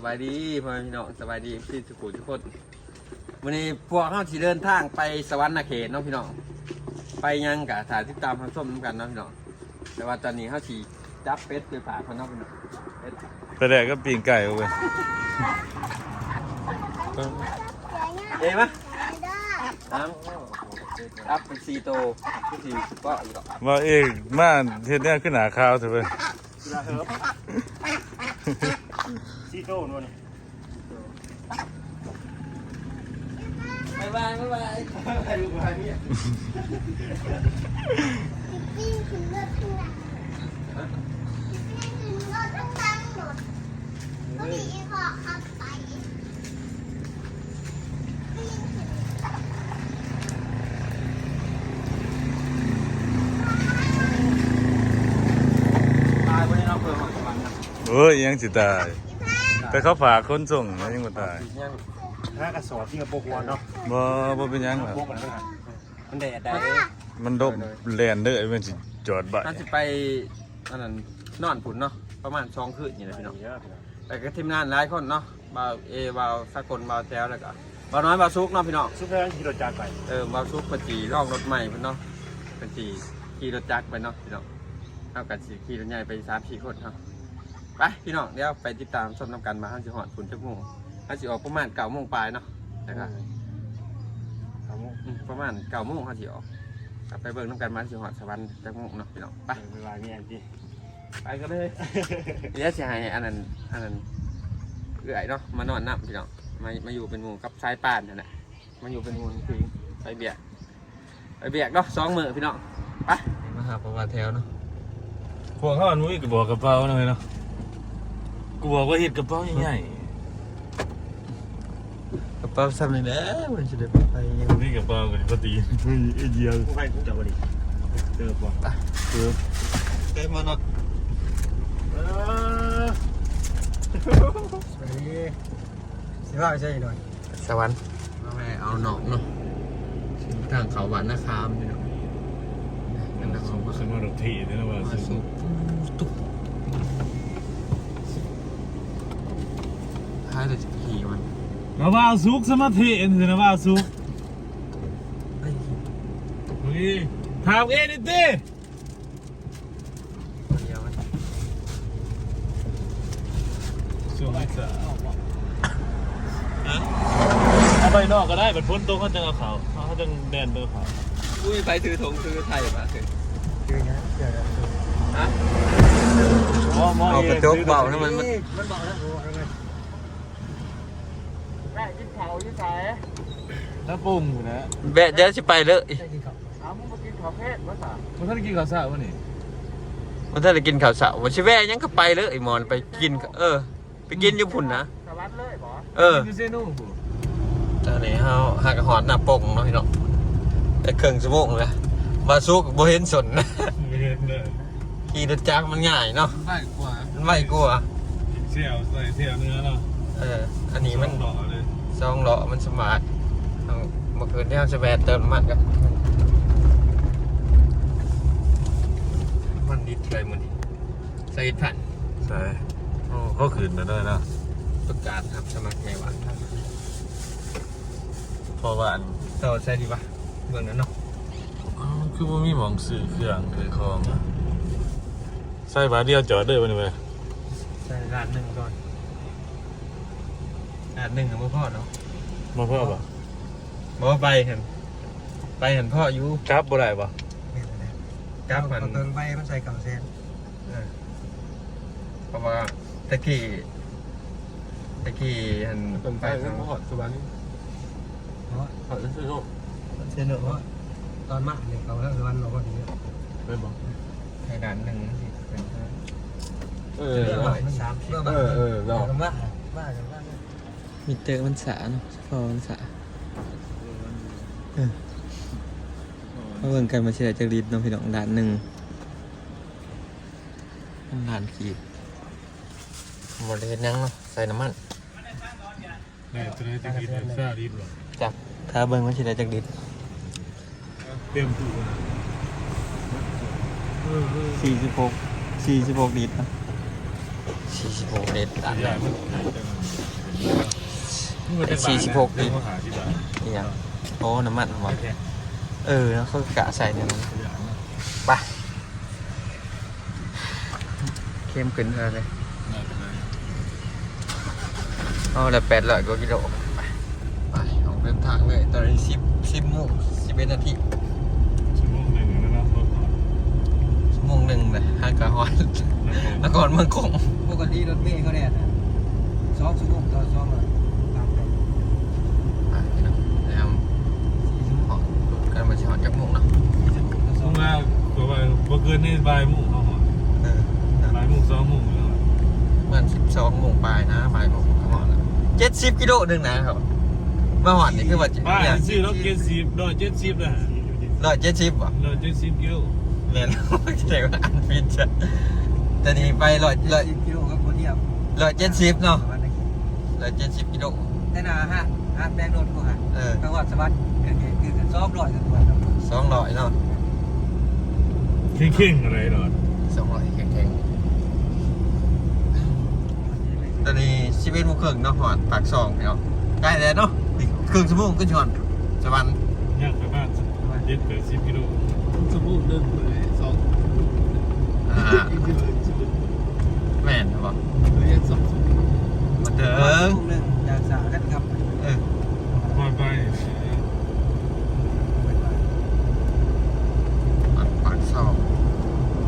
สบายดีพ่อแม่พี่น้องสบายดีพี่ทุกคนทุกคนวันนี้พวกเขาที่เดินทางไปสวรรค์เขตเน้องพี่น้องไปยังกะถ่ายติดตามทางส้มน้ำกันเน้องพี่น้องแต่ว่าตอนนี้เขาที่จับเป็ดไปฝากเขาเน้องพี่น้องเป็ดแต่แดกก็ปีนไก่เอาเว้ยเอ๋มะน้ำจับเป็นซีโตสี่ก็อีกดอกว่าเองมาเฮ็ดเนี่ยขึ้นหนาข้าวเถอะเว้ ยลาเฮิร์บซีโต้นวลนี่บ๊ายบายบ๊ายบายบ๊ายบายเนี่ยปิ้งถึงเลือดข้างหลังปิ้งถึงเลือดข้างหลังหมดก็ดีอีพอขับไปปิ้งถึงตายวันนี้เราเพิ่มของสวรรค์นะเอ้ยยังสิตาย แต่เขาฝากคนส่งนะยังบ่ตายยังห้ากระสอบที่กระโปรงวอนเนาะบ่บ่เป็นหยังหรอกโปรงกันแล้วกันมันแดดได้มันดบแลนเด้อมันสิจอดบ่ายถ้าสิไปอันนั้นนอนผุนเนาะประมาณสองคืนอย่างไรพี่น้องเยอะพี่น้องแต่ก็ทีมงานหลายคนเนาะบ่าวเอบาวสากลบ่าวแจ้วแล้วก็บ่าวน้อยบ่าวซุกเนาะพี่น้องซุปเปอร์ขี่รถจักรไปเออบ่าวซุกปจีล่องรถใหม่เพิ่นเนาะปจีขี่รถจักรไปเนาะพี่น้องเอากันสิขี่รถใหญ่ไปสามสี่คนเนาะ ไปพี่น้องเดี๋ยวไปติดตามชมน้ำกันมาห้าสิหอดฝุ่นจักโมงห้าสิออกประมาณเก้าโมงปลายเนาะนะครับเอามุกอืมประมาณเก้าโมงห้าสิออกกลับไปเบิ่งน้ำกันมาห้าสิหอดสวรรค์จักโมงเนาะพี่น้องไป เวลาเงี้ยจีไปกันเลยเดี๋ยวจะให้อันนั้นอันนั้นเอื่อยเนาะมานอนน้ำพี่น้องมามาอยู่เป็นหมู่กับสายป่านนั่นแหละมาอยู่เป็นหมู่พิงไปเบียกไปเบียกเนาะสองมือพี่น้องไปมาหาประวัติแถวเนาะพวกเขาอันมุ้ยก็บอกกระเป๋าหน่อยเนาะ กูบอกว่าเฮ็ดกระเป๋าใหญ่กระเป๋าซ้ำเลยแหล้วมันจะได้ไปยังๆนี่กระเป๋าก็พอดีเฮ้ยไอ้เดียวผู้ใครผู้จับบริเจอบ่เกือบได้มานอนเออสวัสดีสิว่าใช่หน่อยสวรรค์มาแม่เอาหนองเนาะทางเขาหวานนาคามพี่น้องนั่นนะสเขามมาสมรถที่นี่นะว่ามาสุกตุ๊กายแต่จะขี่มันมาว่าสุกสมาธินี่นะว่าสุกไอ้ขี่เฮ้ยถามเอ็ดิตี้เดียวมันช่วงที่สามเอาไปนอกก็ได้บัดพ้นตรงเขาจะเอาเขาเขาจะแดนเบอร์เขาอุ้ยไปถือธงถือไทยมาถือคือไงเดี๋ยวเดี๋ยวฮะหมอหมอเอาเอกระจกเบาให้มันมัน มันบอกแล้วผมบอ กินเขาวยี่ไสายถ้าปรุงอยู่นะแบะเดี๋ยวจะไปเลยได้กินข้าวอ้าวมึงมากินข้าวเพชรวะสามันท่านกินข้าวสารวะนี่มันถ้าจะกินข้าวเสาวันชิแว่ยังก็ไปเลยไอ้หมอนไปกินเออ ไปกินอยู่พุ่นนะสวัสดเลยบ่เออ กินเซนูบุตอนนี้เฮาหากหอดหน้าปกเนาะพี่น้องแต่เครื่องสมองเลยมาซุกบ่เห็นสนนะไม่เห็นเลยขี่รถจักรมันง่ายเนาะง่ายกว่ามันไม่กลัวเสี่ยวใส่เสี่ยวเนื้อเนาะเอออันนี้มันหล่อเลย ซองเลาะมันสมาร์ทเอาเมื่อคืนที่เราจะแวะเติมน้ำมันกันมันดิดเลยมันใส่ผ่านใช่โอ้เขาขืนมาด้วยเนาะประกาศครับสมัครไม่หวานเพราะว่าอันต่อใส่ดีปะเบื้องนั้นเนาะอ๋อคือว่ามีหมองซื้อเครื่องคือของอะใส่บาทเดียวจอดเด้อวันนี้เว้ยใส่ร้านหนึ่งก่อน ร้านหนึ่งอะเมื่อพ่อเนาะมาเพิ่มป่ะบอกว่าไปเห็นไปเห็นพ่ออยู่ครับบ่ได้ป่ะนี่แหละกราฟมันเอาเติมไปมันใส่เก่าเซนเออเพราะว่าตะกี้ตะกี้เห็นไปทางสบายนี่เพราะขอซื้อโลกเซนเพราะตอนมากเนี่ยเขาแล้ววันเราก็ดีไปบอกให้ร้านหนึ่งสิเป็นห้าเอเออมันสามเออเออเราว่าว่ากันว่า มีเตอร์มันสาเนาะพอมันสาเมาเบิ่งกันมาเชียร์จากลิตรเนาะพี่น้องด่านหนึ่งด่านขีดหมดเลยยังเนาะใส่น้ำมันแม่จะได้จะกินซาดีบ่จับถ้าเบิ่งมันเชียร์จากลิตรเต็มตู้สี่สิบหกสี่สิบหกลิตรนะสี่สิบหกลิตรด่านใหญ่มัน สี่สิบหกเรื่องหาที่บ้านนี่ยังโอ้น้ำมันหมดแค่เออแล้วเขากะใส่ในนั้นไปเข้มขึ้นอะไรเลยเอาละแปดร้อยกว่ากิโลไปไปออกเดินทางเลยตอนนี้สิบสิบโมงสิบเอ็ดนาทีชั่วโมงหนึ่งแล้วเนาะรถก่อนชั่วโมงหนึ่งเลยห้ากะฮอนนครเมืองคงปกติรถเมล์เขาเนี่ยสองชั่วโมงต่อสองเลยตามไป ไปนะครับ สี่ชั่วโมง กันมาชอนจากโมงเนาะสี่ชั่วโมงต่อสต้อองงมาตัวว่าบ่เกินนี่บ่ายโมงเขาหอเออบ่ายโมงสองโมงแล้วมันสิบสองโมงปลายนะบ่ายโมงขมอนแล้วเจ็ดสิบกิโลหนึ่งนะครับมาหอดนี่คือว่าบ้านเนี่ยซื้อรถเจ็ดสิบดอยเจ็ดสิบนะร้อยเจ็ดสิบป่ะดอยเจ็ดสิบกิโลเรียนเจ๋งว่าอันฟินจะแต่นี่ไปร้อยร้อยสิบกิโลก็คนเดียวร้อยเจ็ดสิบเนาะวันนี้ร้อยเจ็ดสิบกิโลแต่หนาฮะฮะแบงค์รถกูฮะเออจังหวัดสวัสดิ์ เกิดเหตุคือกันซ้อมร้อยกันตัวครับสองร้อยเนาะเข่งๆอะไรหรอสองร้อยแข็งๆตอนนี้ชีวิตมุกครึ่งเนาะหอดปากซองเนาะใกล้แล้วเนาะอีกครึ่งชั่วโมงขึ้นชอนสวรรค์ย่างไปบ้านเจ็ดแปดสิบกิโลชั่วโมงหนึ่งเลยสองอ่าแม่นเหรอเรียนสองชั่วโมงมาเถิงหนึ่งยางสากันครับเออพอไป ปากปากซอง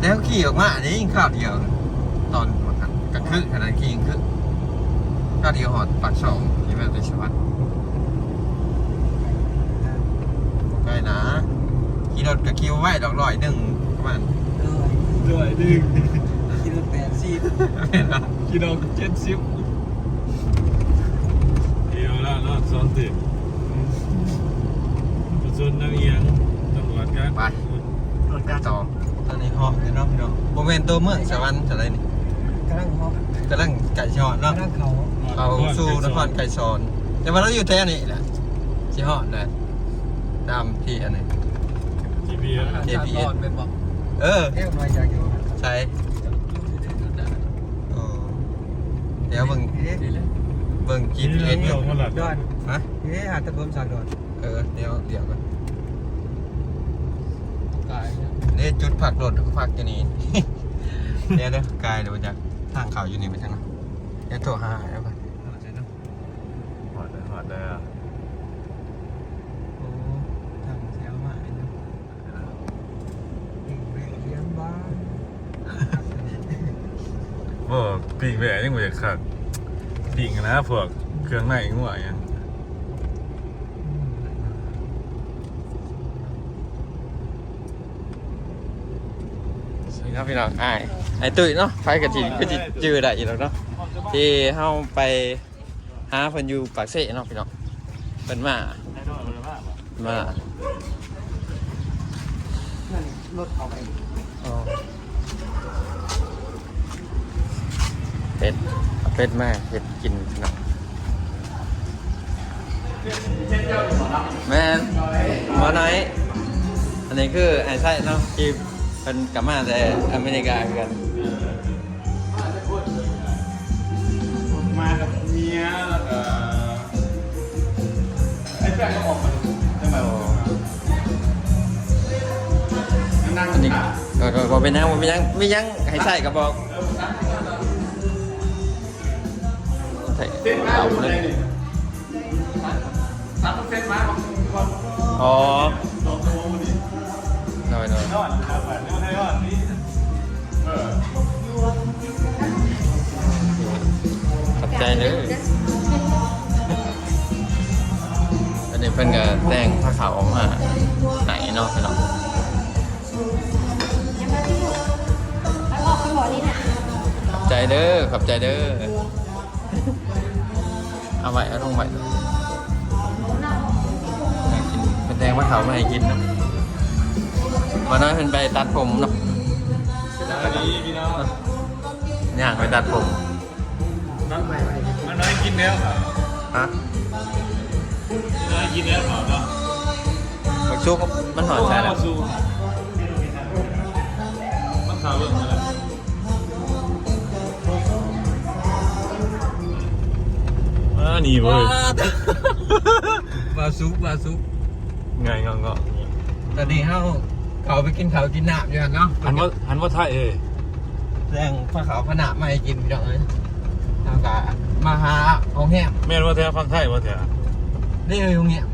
แล้วขี่ออกมาอันนี้ยิงข้าวเดียวนะตอนวันนั้นกลางคืนขนาดขี่ยิงคือข้าวเดียวหอดปากซองยี่แม่ตัวชวัดใกล้นะขี่รถกับคิวไว้ดอกร้อยหนึ่งประมาณเลยด้วยดึงขี่รถแปดสิบเห็นปะกิโลเจ็ดสิบเดียวละรอดสองตึกประชนนักเอียงตำรวจกันไป ต่อตอนนี้หอเดี๋ยวเนาะพี่น้องโมเมนตัวเมืองสวรรค์อะไรนี่กำลังฮอกกำลังไก่ชอนเนาะกำลังเขาเขาสู่นครไก่ชอน แต่ว่าเราอยู่แท้นี่แหละที่หอดเลยตามที่อันนี้จีพีเอส JPS เป็นบอกเออเรียกมาจากอยู่ใช่เออเดี๋ยวเบิ่งเบิ่งกิน GPS เดีอยวยู่มาหลัดดอนฮะนี่หาตะกมสากดอนเออเดี๋ยวเดี๋ยวกัน นี่จุดผักรถผักอยู่นี่เดี๋ยวเดี๋ยวกายเดี๋ยวจากทางเขาอยู่นี่ไปทางนั้นเดี๋ยวโทรหาแล้วกันหอดเลยหอดเลยอะโอ้ทางเสียมาเป็นเลี้ยงบ้านบ่ปีกแหวยังบ่อยากขัดปีกนะพวกเครื่องในงัวยัง สวัสดีครับพี่น้องไอ้ายไอ้ตุ้ยเนาะไฟกระจิก็จิจือได้อีกแล้วเนาะที่เฮาไปหาเพิ่นอยู่ปากเซ่เนาะพี่น้องเพิ่นมามารถเขาไปอ๋อเป็ดเอาเป็ดมาเห็ดกินพี่น้องแม่นหมอน้อยอันนี้คือไอ้ไส้เนาะที่ เป็นกลับมาแต่อเมริกาคือกันมากับเมียแล้วก็ไอ้แป้งก็ออกมาจังหวะนั่งอันนี้ก็ก็บอกเป็นยังบอกเป็นยังไม่ยังให้ใส่ก็บอกใส่เส้นมาเอาอยู่เลไหนยนี่สามเส้นมาบางคนอ๋อสองชั่วโมงนี่หน่ อยหน่อยยอดครับแบบนี้ให้ยอดนี่เออขอบใจเลยอันนี้เพิ่นก็แต่งผ้าขาวออกมาไหนเนาะพี่น้องขอบใจเด้อขอบใจเด้อเอาไว้เอาลงไว้ให้กินเป็นแดงผ้าขาวมาให้กินนะ วันนั้นเพิ่นไปตัดผมเนาะสวัสดีพี่น้องย่างไปตัดผมน้องมันน้อยกินแล้วครับฮะน้อยกินแล้วเหรอเนาะบักชุกมันหอนใช่แล้วสู้มันข่าวเรื่องอะไรเอานี่เว้ยบาซุกบาซุกไงงงก็ตอนนี้เฮา เขาไปกินข้าวกินน้ำอยู่กันเนาะหันว่าหันว่าไทยเอ้ยแรงพระเขาพระหนามาให้กินพี่น้องเอ้ยทางกะมาหาห้องแฮมแม่นว่าแท้ฟังไทยว่าแท้นี่เลยห้องแฮม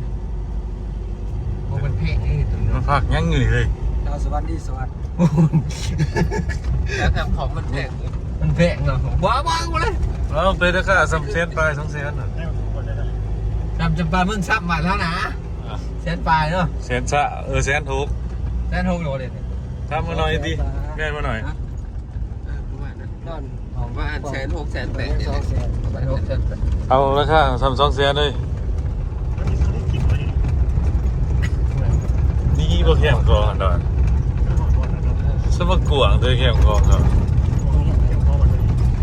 โอ้มันเพลงนี่ตัวมันพักยังอยู่นี่เลยดาวสวัสดีสวัสดีแล้วแถมของมันแพงมันแพงเนาะบ้าบ้ากูเลยเราไปราคาสามแสนไปสองแสนน่ะจำจำปาเมืองซับมาแล้วนะแสนปลายเนาะแสนสะเออแสนทุก แสนหกโลเลยเนี่ยทำมาหน่อยดิแม่นมาหน่อยนอนผมว่าแสนหกแสนแปดสองแสนแสนหกแสนแปดเอาราคาสามสองแสนเลยนี่บ่แข็งกองอันดอนสมกวางเธอแข็งกองครับ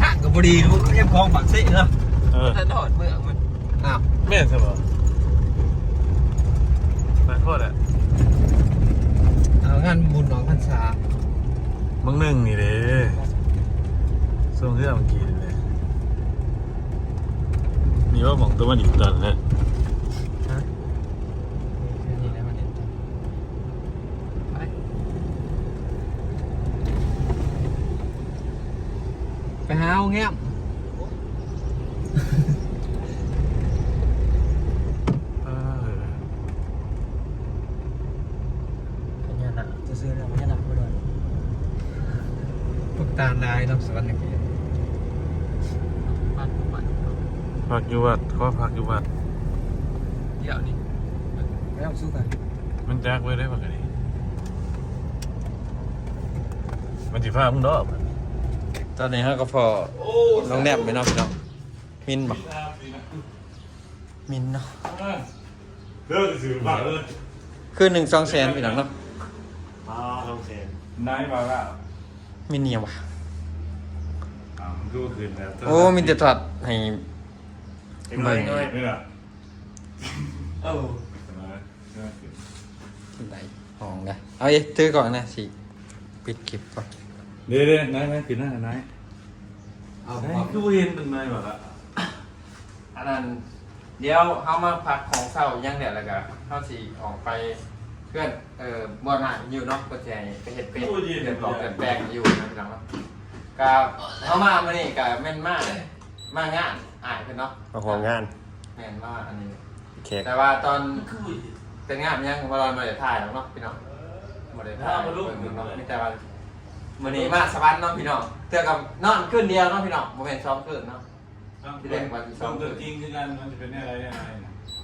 ห่างกับบดีรู้ก็ยังคลองปากซี่เนาะเออถนนเมืองมันอ้าวแม่นใช่ป่ะไปโคตรอะเอา งานบุญหนองพันษามึงหนึ่งนี่เด้ส่งเครื่องเมื่อกี้นี่เลยนี่ว่าหมองตัวมันอีกตอนแล้วนี่แหละมันเด่นไปไปหาเอาแง้ม เออ พญานาคจะซื้อแล้วพญานาคมาด้วย พวกตาลายเนาะสวรรค์นี่บ้านบ้านพักอยู่วัดขอพักอยู่วัดเดี๋ยวนี้ไม่ต้องสู้กันมันจักไว้ได้ปะกันนี่มันจีฟ้ามึงดอกตอนนี้ฮะก็พอน้องแนบไปเนาะพี่น้องมินบอกมินเนาะเลิกสื่อบ้าเลยคือหนึ่งสองแสนพี่น้องเนาะอ๋อสองแสนนายมาแล้วมินเนี่ยวะ อ่ามันก็คืนแล้วโอ้มินจะถอดให้เบิ่งนี่แหละเออที่ไหนห้องได้เอาเอ๊ะถือก่อนนะสิปิดคลิปก่อนเดี๋ยวเดี๋ยวนายนายปิดหน้านายเอานายคือเห็นเป็นนายมาละอันนั้นเดี๋ยวเขามาพักของเศร้ายังเดี๋ยวแล้วก็เขาสิออกไปเพื่อนเอ่อบ่อหนาอยู่เนาะก็จะไปเห็ดเป็ดเดือดร้อนเดือดแปลงอยู่นะพี่น้อง เนาะก็เขามามานี่ก็แม่นมากมางานอ่านเพิ่นเนาะมาห่วงงานแม่นมากอันนี้ เค้กแต่ว่าตอนเป็นงานยังบอลมาได้ถ่ายหรอกเนาะพี่น้องมาได้ถ่ายเบิ่งเนาะมีแต่ว่ามื้อนี้มาสวรรค์เนาะพี่น้องเทื่อกับนอนคืนเดียวเนาะพี่น้องบ่แม่นซ้อมคืนเนาะที่เล่นวันที่สองตัวจริงคือกันมันจะเป็นอะไรยังไง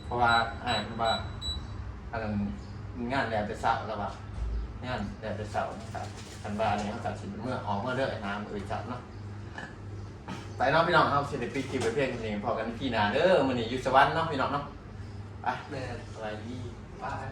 เพราะว่าอ่านว่าอันนั้นงานแดดไปเสาร์แล้วว่า งานแดดไปเสาร์นะครับคันวาเนี่ยเขาจัดสินเมื่อออกเมื่อเลิกน้ำเอ่ยจับเนาะไปเนาะพี่น้องเอาเสด็จปีคิวไปเพียงนี้พอกันพี่นาเด้อมื้อนี้อยู่สวรรค์เนาะพี่น้องเนาะไปแม่สบายดีบาย